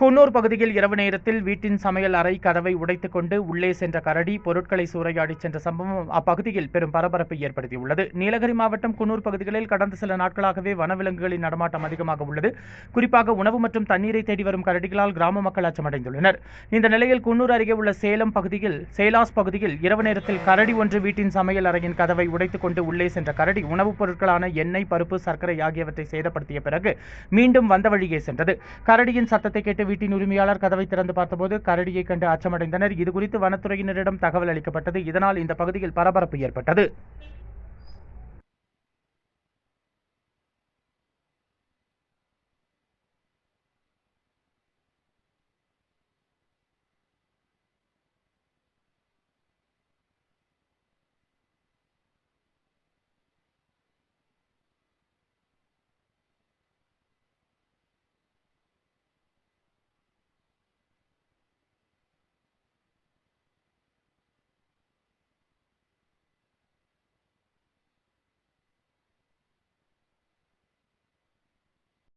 குன்னூர் பகுதியில் இரவு நேரத்தில் வீட்டின் சமையல் அறை கதவை உடைத்துக் கொண்டு உள்ளே சென்ற கரடி பொருட்களை சூறையாடி சென்ற சம்பவம் அப்பகுதியில் பெரும் பரபரப்பை ஏற்படுத்தியுள்ளது. நீலகிரி மாவட்டம் குன்னூர் பகுதிகளில் கடந்த சில நாட்களாகவே வனவிலங்குகளின் நடமாட்டம் அதிகமாக உள்ளது. குறிப்பாக உணவு மற்றும் தண்ணீரை தேடி வரும் கரடிகளால் கிராம மக்கள் அச்சமடைந்துள்ளனர். இந்த நிலையில் குன்னூர் அருகே உள்ள சேலம் பகுதியில் சேலாஸ் பகுதியில் இரவு நேரத்தில் கரடி ஒன்று வீட்டின் சமையல் அறையின் கதவை உடைத்துக் கொண்டு உள்ளே சென்ற கரடி உணவுப் பொருட்களான எண்ணெய் பருப்பு சர்க்கரை ஆகியவற்றை சேதப்படுத்திய பிறகு மீண்டும் வந்த வழியே சென்றது. கரடியின் சத்தத்தை கேட்டு வீட்டின் உரிமையாளர் கதவை திறந்து பார்த்தபோது கரடியை கண்டு அச்சமடைந்தனர். இதுகுறித்து வனத்துறையினரிடம் தகவல் அளிக்கப்பட்டது. இதனால் இந்த பகுதியில் பரபரப்பு ஏற்பட்டது.